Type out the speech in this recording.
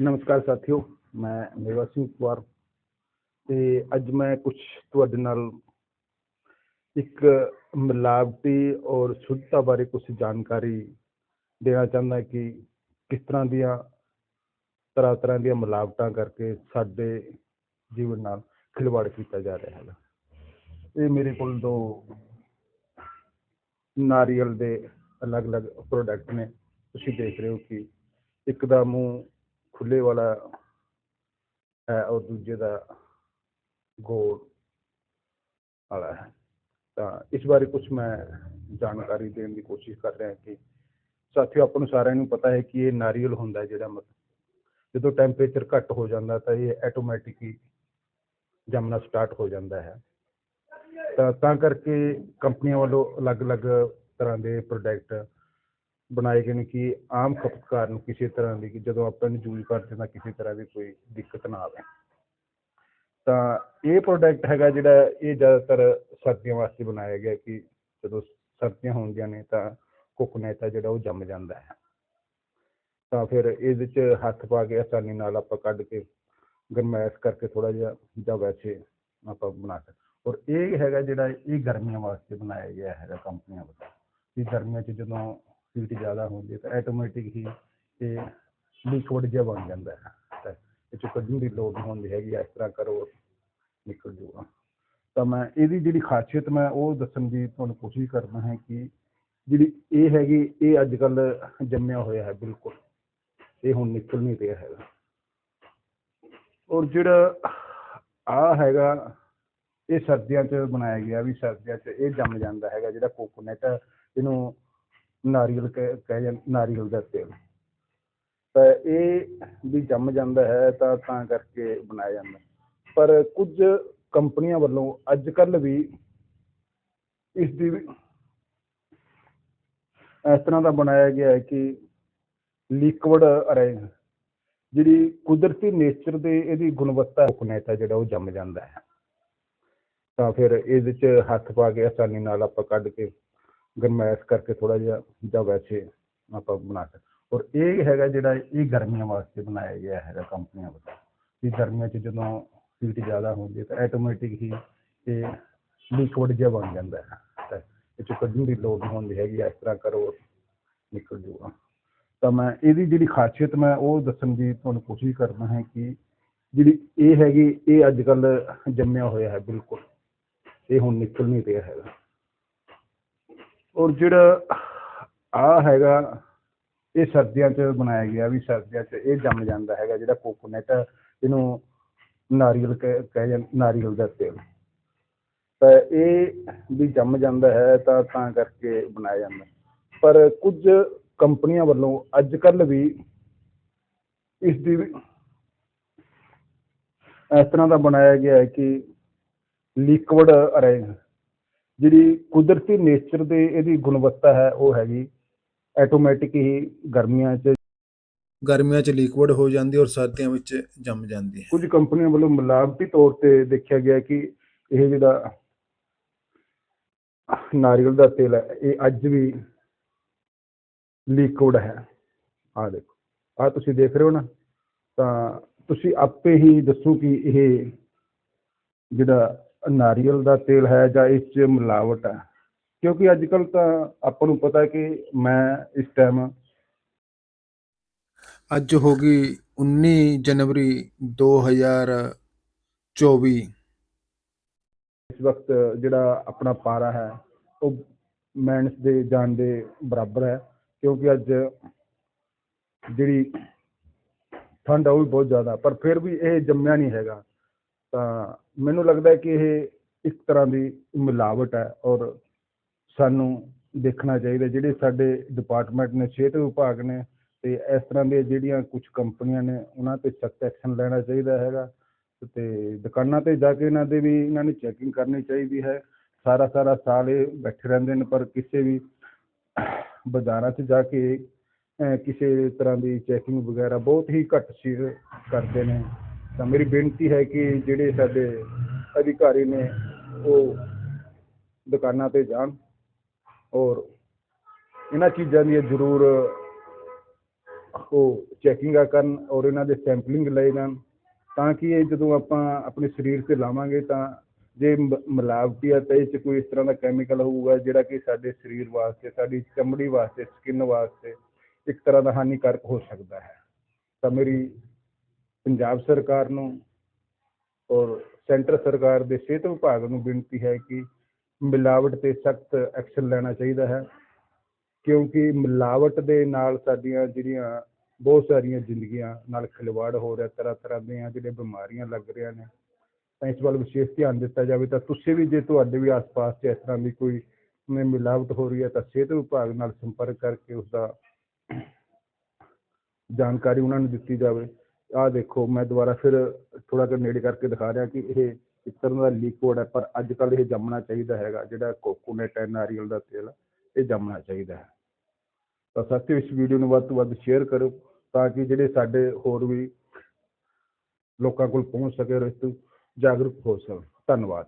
ਨਮਸਕਾਰ ਸਾਥੀਓ, ਮੈਂ ਮੇਵਾ ਸਿੰਘ ਕੁਮਾਰ ਤੇ ਅੱਜ ਮੈਂ ਕੁਝ ਤੁਹਾਡੇ ਨਾਲ ਇੱਕ ਮਿਲਾਵਟੀ ਔਰ ਸ਼ੁੱਧਤਾ ਬਾਰੇ ਕੁਝ ਜਾਣਕਾਰੀ ਦੇਣਾ ਚਾਹੁੰਦਾ ਕਿ ਕਿਸ ਤਰ੍ਹਾਂ ਦੀਆਂ ਤਰ੍ਹਾਂ ਤਰ੍ਹਾਂ ਦੀਆਂ ਮਿਲਾਵਟਾਂ ਕਰਕੇ ਸਾਡੇ ਜੀਵਨ ਨਾਲ ਖਿਲਵਾੜ ਕੀਤਾ ਜਾ ਰਿਹਾ ਹੈ ਇਹ ਮੇਰੇ ਕੋਲ ਦੋ ਨਾਰੀਅਲ ਦੇ ਅਲੱਗ-ਅਲੱਗ ਪ੍ਰੋਡਕਟ ਨੇ। ਤੁਸੀਂ ਦੇਖ ਰਹੇ ਹੋ ਕਿ ਇੱਕ ਦਾ ਮੂੰਹ ਖੁੱਲੇ ਵਾਲਾ ਹੈ ਔਰ ਦੂਜੇ ਦਾ ਗੋਲ ਵਾਲਾ ਹੈ। ਤਾਂ ਇਸ ਬਾਰੇ ਕੁਝ ਮੈਂ ਜਾਣਕਾਰੀ ਦੇਣ ਦੀ ਕੋਸ਼ਿਸ਼ ਕਰ ਰਿਹਾ ਕਿ ਸਾਥੀਓ, ਆਪਾਂ ਨੂੰ ਸਾਰਿਆਂ ਨੂੰ ਪਤਾ ਹੈ ਕਿ ਇਹ ਨਾਰੀਅਲ ਹੁੰਦਾ ਜਿਹੜਾ ਮਤਲਬ ਜਦੋਂ ਟੈਂਪਰੇਚਰ ਘੱਟ ਹੋ ਜਾਂਦਾ ਤਾਂ ਇਹ ਆਟੋਮੈਟਿਕਲੀ ਜੰਮਣਾ ਸਟਾਰਟ ਹੋ ਜਾਂਦਾ ਹੈ। ਤਾਂ ਤਾਂ ਕਰਕੇ ਕੰਪਨੀਆਂ ਵੱਲੋਂ ਅਲੱਗ-ਅਲੱਗ ਤਰ੍ਹਾਂ ਦੇ ਪ੍ਰੋਡਕਟ ਬਣਾਏ ਗਏ ਨੇ ਕਿ ਆਮ ਖਪਤਕਾਰ ਨੂੰ ਕਿਸੇ ਤਰ੍ਹਾਂ ਦੀ ਜਦੋਂ ਆਪਾਂ ਇਹਨੂੰ ਯੂਜ਼ ਕਰਦੇ ਤਾਂ ਕਿਸੇ ਤਰ੍ਹਾਂ ਦੀ ਕੋਈ ਦਿੱਕਤ ਨਾ ਆਵੇ। ਤਾਂ ਇਹ ਪ੍ਰੋਡਕਟ ਹੈਗਾ ਜਿਹੜਾ ਇਹ ਜ਼ਿਆਦਾਤਰ ਸਰਦੀਆਂ ਵਾਸਤੇ ਬਣਾਇਆ ਗਿਆ ਕਿ ਜਦੋਂ ਸਰਦੀਆਂ ਹੁੰਦੀਆਂ ਨੇ ਤਾਂ ਕੋਕੋਨਟ ਜਿਹੜਾ ਉਹ ਜੰਮ ਜਾਂਦਾ ਹੈ। ਤਾਂ ਫਿਰ ਇਹਦੇ 'ਚ ਹੱਥ ਪਾ ਕੇ ਆਸਾਨੀ ਨਾਲ ਆਪਾਂ ਕੱਢ ਕੇ ਗਰਮੈਸ਼ ਕਰਕੇ ਥੋੜਾ ਜਿਹਾ ਜਾਂ ਵੈਸੇ ਆਪਾਂ ਬਣਾ ਸਕਦੇ ਔਰ ਇਹ ਹੈਗਾ ਜਿਹੜਾ ਇਹ ਗਰਮੀਆਂ ਵਾਸਤੇ ਬਣਾਇਆ ਗਿਆ ਹੈਗਾ ਕੰਪਨੀਆਂ ਵੱਲੋਂ। ਕਿ ਗਰਮੀਆਂ 'ਚ ਜਦੋਂ ਹੀਟ ਜ਼ਿਆਦਾ ਹੁੰਦੀ ਹੈ ਤਾਂ ਆਟੋਮੈਟਿਕ ਹੀ ਇਹ ਲਿਕਵਿਡ ਜਿਹਾ ਬਣ ਜਾਂਦਾ ਹੈ। ਤਾਂ ਇਹ 'ਚੋਂ ਕੱਢਣ ਦੀ ਲੋੜ ਨਹੀਂ ਹੁੰਦੀ ਹੈਗੀ, ਇਸ ਤਰ੍ਹਾਂ ਕਰੋ, ਨਿਕਲ ਜੂਗਾ ਤਾਂ ਮੈਂ ਇਹਦੀ ਜਿਹੜੀ ਖਾਸੀਅਤ ਮੈਂ ਉਹ ਦੱਸਣ ਦੀ ਤੁਹਾਨੂੰ ਕੋਸ਼ਿਸ਼ ਕਰਦਾ ਹਾਂ ਕਿ ਜਿਹੜੀ ਇਹ ਹੈਗੀ, ਇਹ ਅੱਜ ਕੱਲ ਜੰਮਿਆ ਹੋਇਆ ਹੈ, ਬਿਲਕੁਲ। ਇਹ ਹੁਣ ਨਿਕਲ ਨਹੀਂ ਰਿਹਾ ਹੈਗਾ। ਔਰ ਜਿਹੜਾ ਆ ਹੈਗਾ, ਇਹ ਸਰਦੀਆਂ 'ਚ ਬਣਾਇਆ ਗਿਆ ਵੀ ਸਰਦੀਆਂ 'ਚ ਇਹ ਜੰਮ ਜਾਂਦਾ ਹੈਗਾ, ਜਿਹੜਾ ਕੋਕੋਨਟ ਇਹਨੂੰ ਨਾਰੀਅਲ ਕਹਿ ਕਹਿ ਜਾਂ, ਨਾਰੀਅਲ ਦਾ ਤੇਲ। ਤਾਂ ਇਹ ਵੀ ਜੰਮ ਜਾਂਦਾ ਹੈ, ਤਾਂ ਤਾਂ ਕਰਕੇ ਬਣਾਇਆ ਜਾਂਦਾ ਪਰ ਕੁਝ ਕੰਪਨੀਆਂ ਵੱਲੋਂ ਅੱਜ ਕੱਲ ਵੀ ਇਸ ਦੀ ਵੀ ਇਸ ਤਰ੍ਹਾਂ ਦਾ ਬਣਾਇਆ ਗਿਆ ਹੈ ਕਿ ਲਿਕਵਿਡ ਅਰੇ ਜਿਹੜੀ ਕੁਦਰਤੀ ਨੇਚਰ ਦੇ ਇਹਦੀ ਗੁਣਵੱਤਾ ਕੋਕੋਨਟ ਜਿਹੜਾ ਉਹ ਜੰਮ ਜਾਂਦਾ ਹੈ। ਤਾਂ ਫਿਰ ਇਹਦੇ 'ਚ ਹੱਥ ਪਾ ਕੇ ਆਸਾਨੀ ਨਾਲ ਆਪਾਂ ਕੱਢ ਕੇ ਗਰਮੈਸ਼ ਕਰਕੇ ਥੋੜਾ ਜਿਹਾ ਜਾਂ ਵੈਸੇ ਆਪਾਂ ਬਣਾ ਸਕਦੇ ਔਰ ਇਹ ਹੈਗਾ ਜਿਹੜਾ ਇਹ ਗਰਮੀਆਂ ਵਾਸਤੇ ਬਣਾਇਆ ਗਿਆ ਹੈਗਾ ਕੰਪਨੀਆਂ ਵੱਲੋਂ। ਕਿ ਗਰਮੀਆਂ 'ਚ ਜਦੋਂ ਹੀਟ ਜ਼ਿਆਦਾ ਹੁੰਦੀ ਹੈ ਤਾਂ ਆਟੋਮੈਟਿਕ ਹੀ ਇਹ ਲਿਕਵਿਡ ਜਿਹਾ ਬਣ ਜਾਂਦਾ ਹੈ। ਇਹ 'ਚੋਂ ਕੱਢਣ ਦੀ ਲੋੜ ਨਹੀਂ ਹੁੰਦੀ ਹੈਗੀ, ਇਸ ਤਰ੍ਹਾਂ ਕਰੋ, ਨਿਕਲ ਜੂਗਾ। ਤਾਂ ਮੈਂ ਇਹਦੀ ਜਿਹੜੀ ਖਾਸੀਅਤ ਮੈਂ ਉਹ ਦੱਸਣ ਦੀ ਤੁਹਾਨੂੰ ਕੋਸ਼ਿਸ਼ ਕਰਨਾ ਹੈ ਕਿ ਜਿਹੜੀ ਇਹ ਹੈਗੀ, ਇਹ ਅੱਜ ਕੱਲ ਜੰਮਿਆ ਹੋਇਆ ਹੈ ਬਿਲਕੁਲ। ਇਹ ਹੁਣ ਨਿਕਲ ਨਹੀਂ ਰਿਹਾ ਹੈਗਾ। ਔਰ ਜਿਹੜਾ ਆ ਹੈਗਾ, ਇਹ ਸਰਦੀਆਂ 'ਚ ਬਣਾਇਆ ਗਿਆ ਵੀ ਸਰਦੀਆਂ 'ਚ ਇਹ ਜੰਮ ਜਾਂਦਾ ਹੈਗਾ, ਜਿਹੜਾ ਕੋਕੋਨਟ ਇਹਨੂੰ ਨਾਰੀਅਲ ਕਹਿ ਕਹਿ ਜਾਂ, ਨਾਰੀਅਲ ਦਾ ਤੇਲ। ਤਾਂ ਇਹ ਵੀ ਜੰਮ ਜਾਂਦਾ ਹੈ, ਤਾਂ ਤਾਂ ਕਰਕੇ ਬਣਾਇਆ ਜਾਂਦਾ। ਪਰ ਕੁਝ ਕੰਪਨੀਆਂ ਵੱਲੋਂ ਅੱਜ ਕੱਲ ਵੀ ਇਸ ਦੀ ਇਸ ਤਰ੍ਹਾਂ ਦਾ ਬਣਾਇਆ ਗਿਆ ਹੈ ਕਿ ਲਿਕਵਿਡ ਅਰੇ ਜਿਹੜੀ ਕੁਦਰਤੀ ਨੇਚਰ ਦੇ ਇਹਦੀ ਗੁਣਵੱਤਾ ਹੈ ਉਹ ਹੈਗੀ ਆਟੋਮੈਟਿਕ ਹੀ ਗਰਮੀਆਂ 'ਚ ਗਰਮੀਆਂ 'ਚ ਲਿਕਵਿਡ ਹੋ ਜਾਂਦੀ ਔਰ ਸਰਦੀਆਂ ਵਿੱਚ ਜੰਮ ਜਾਂਦੀ ਹੈ। ਕੁਝ ਕੰਪਨੀਆਂ ਵੱਲੋਂ ਮਿਲਾਵਟੀ ਤੌਰ ਤੇ ਦੇਖਿਆ ਗਿਆ ਕਿ ਇਹ ਜਿਹੜਾ ਨਾਰੀਅਲ ਦਾ ਤੇਲ ਹੈ ਇਹ ਅੱਜ ਵੀ ਲਿਕਵਿਡ ਹੈ। ਆ ਦੇਖੋ ਆ ਤੁਸੀਂ ਦੇਖ ਰਹੇ ਹੋ ਨਾ ਤਾਂ ਤੁਸੀਂ ਆਪੇ ਹੀ ਦੱਸੋ ਕਿ ਇਹ ਜਿਹੜਾ ਨਾਰੀਅਲ ਦਾ ਤੇਲ ਹੈ ਜਾਂ ਇਸ 'ਚ ਮਿਲਾਵਟ ਹੈ? ਕਿਉਂਕਿ ਅੱਜ ਕੱਲ ਤਾਂ ਆਪਾਂ ਨੂੰ ਪਤਾ ਹੈ ਕਿ ਮੈਂ ਇਸ ਟਾਈਮ ਅੱਜ ਹੋ ਗਈ 19 ਜਨਵਰੀ 2024 ਇਸ ਵਕਤ ਜਿਹੜਾ ਆਪਣਾ ਪਾਰਾ ਹੈ ਉਹ ਮਾਈਨਸ ਦੇ ਜਾਣ ਦੇ ਬਰਾਬਰ ਹੈ ਕਿਉਂਕਿ ਅੱਜ ਜਿਹੜੀ ਠੰਡ ਆ ਉਹ ਵੀ ਬਹੁਤ ਜ਼ਿਆਦਾ ਪਰ ਫਿਰ ਵੀ ਇਹ ਜੰਮਿਆ ਨਹੀਂ ਹੈਗਾ। ਤਾਂ ਮੈਨੂੰ ਲੱਗਦਾ ਹੈ ਕਿ ਇਹ ਇੱਕ ਤਰ੍ਹਾਂ ਦੀ ਮਿਲਾਵਟ ਹੈ ਔਰ ਸਾਨੂੰ ਦੇਖਣਾ ਚਾਹੀਦਾ ਜਿਹੜੇ ਸਾਡੇ ਡਿਪਾਰਟਮੈਂਟ ਨੇ, ਸਿਹਤ ਵਿਭਾਗ ਨੇ ਤੇ ਇਸ ਤਰ੍ਹਾਂ ਦੀਆਂ ਜਿਹੜੀਆਂ ਕੁਝ ਕੰਪਨੀਆਂ ਨੇ, ਉਹਨਾਂ ਤੇ ਸਖਤ ਐਕਸ਼ਨ ਲੈਣਾ ਚਾਹੀਦਾ ਹੈਗਾ ਤੇ ਦੁਕਾਨਾਂ ਤੇ ਜਾ ਕੇ ਇਹਨਾਂ ਦੇ ਵੀ ਇਹਨਾਂ ਨੇ ਚੈਕਿੰਗ ਕਰਨੀ ਚਾਹੀਦੀ ਹੈ। ਸਾਰਾ ਸਾਰਾ ਸਾਲ ਇਹ ਬੈਠੇ ਰਹਿੰਦੇ ਨੇ, ਪਰ ਕਿਸੇ ਵੀ ਬਾਜ਼ਾਰਾਂ 'ਚ ਜਾ ਕੇ ਕਿਸੇ ਤਰ੍ਹਾਂ ਦੀ ਚੈਕਿੰਗ ਵਗੈਰਾ ਬਹੁਤ ਹੀ ਘੱਟ ਸੀ ਕਰਦੇ ਨੇ। ਤਾਂ ਮੇਰੀ ਬੇਨਤੀ ਹੈ ਕਿ ਜਿਹੜੇ ਸਾਡੇ ਅਧਿਕਾਰੀ ਨੇ ਉਹ ਦੁਕਾਨਾਂ ਤੇ ਜਾਣ ਔਰ ਇਹਨਾਂ ਚੀਜ਼ਾਂ ਦੀ ਜ਼ਰੂਰ ਉਹ ਚੈਕਿੰਗਾਂ ਕਰਨ ਔਰ ਇਹਨਾਂ ਦੇ ਸੈਂਪਲਿੰਗ ਲਏ ਜਾਣ ਤਾਂ ਕਿ ਇਹ ਜਦੋਂ ਆਪਾਂ ਆਪਣੇ ਸਰੀਰ ਤੇ ਲਾਵਾਂਗੇ ਤਾਂ ਜੇ ਮ- ਮਿਲਾਵਟੀ ਆ ਤਾਂ ਇਹ 'ਚ ਕੋਈ ਇਸ ਤਰ੍ਹਾਂ ਦਾ ਕੈਮੀਕਲ ਹੋਊਗਾ ਜਿਹੜਾ ਕਿ ਸਾਡੇ ਸਰੀਰ ਵਾਸਤੇ, ਸਾਡੀ ਚਮੜੀ ਵਾਸਤੇ ਸਕਿਨ ਵਾਸਤੇ ਇੱਕ ਤਰ੍ਹਾਂ ਦਾ ਹਾਨੀਕਾਰਕ ਹੋ ਸਕਦਾ ਹੈ। ਤਾਂ ਮੇਰੀ ਪੰਜਾਬ ਸਰਕਾਰ ਨੂੰ ਔਰ ਸੈਂਟਰ ਸਰਕਾਰ ਦੇ ਸਿਹਤ ਵਿਭਾਗ ਨੂੰ ਬੇਨਤੀ ਹੈ ਕਿ ਮਿਲਾਵਟ ਤੇ ਸਖਤ ਐਕਸ਼ਨ ਲੈਣਾ ਚਾਹੀਦਾ ਹੈ, ਕਿਉਂਕਿ ਮਿਲਾਵਟ ਦੇ ਨਾਲ ਸਾਡੀਆਂ ਜਿਹੜੀਆਂ ਬਹੁਤ ਸਾਰੀਆਂ ਜ਼ਿੰਦਗੀਆਂ ਨਾਲ ਖਿਲਵਾੜ ਹੋ ਰਿਹਾ, ਤਰ੍ਹਾਂ ਤਰ੍ਹਾਂ ਦੀਆਂ ਜਿਹੜੇ ਬਿਮਾਰੀਆਂ ਲੱਗ ਰਹੀਆਂ ਨੇ, ਤਾਂ ਇਸ ਵੱਲ ਵਿਸ਼ੇਸ਼ ਧਿਆਨ ਦਿੱਤਾ ਜਾਵੇ ਤਾਂ ਤੁਸੀਂ ਵੀ ਜੇ ਤੁਹਾਡੇ ਵੀ ਆਸ-ਪਾਸ 'ਚ ਇਸ ਤਰ੍ਹਾਂ ਦੀ ਕੋਈ ਮਿਲਾਵਟ ਹੋ ਰਹੀ ਹੈ ਤਾਂ ਸਿਹਤ ਵਿਭਾਗ ਨਾਲ ਸੰਪਰਕ ਕਰਕੇ ਉਸ ਦਾ ਜਾਣਕਾਰੀ ਉਹਨਾਂ ਨੂੰ ਦਿੱਤੀ ਜਾਵੇ। ਆਹ ਦੇਖੋ, ਮੈਂ ਦੁਬਾਰਾ ਫਿਰ ਥੋੜਾ ਜਿਹਾ ਨੇੜੇ ਕਰਕੇ ਦਿਖਾ ਰਿਹਾ ਕਿ ਇਹ ਇੱਕ ਤਰ੍ਹਾਂ ਦਾ ਲਿਕੁਇਡ ਹੈ, ਪਰ ਅੱਜ ਕੱਲ੍ਹ ਇਹ ਜੰਮਣਾ ਚਾਹੀਦਾ ਹੈਗਾ, ਜਿਹੜਾ ਕੋਕੋਨਟ ਹੈ, ਨਾਰੀਅਲ ਦਾ ਤੇਲ, ਇਹ ਜੰਮਣਾ ਚਾਹੀਦਾ ਹੈ। ਤਾਂ ਸਾਥੀਓ, ਇਸ ਵੀਡੀਓ ਨੂੰ ਵੱਧ ਤੋਂ ਵੱਧ ਸ਼ੇਅਰ ਕਰੋ ਤਾਂ ਕਿ ਜਿਹੜੇ ਸਾਡੇ ਹੋਰ ਵੀ ਲੋਕਾਂ ਕੋਲ ਪਹੁੰਚ ਸਕੇ ਔਰ ਇਸ ਤੋਂ ਜਾਗਰੂਕ ਹੋ ਸਕਣ। ਧੰਨਵਾਦ।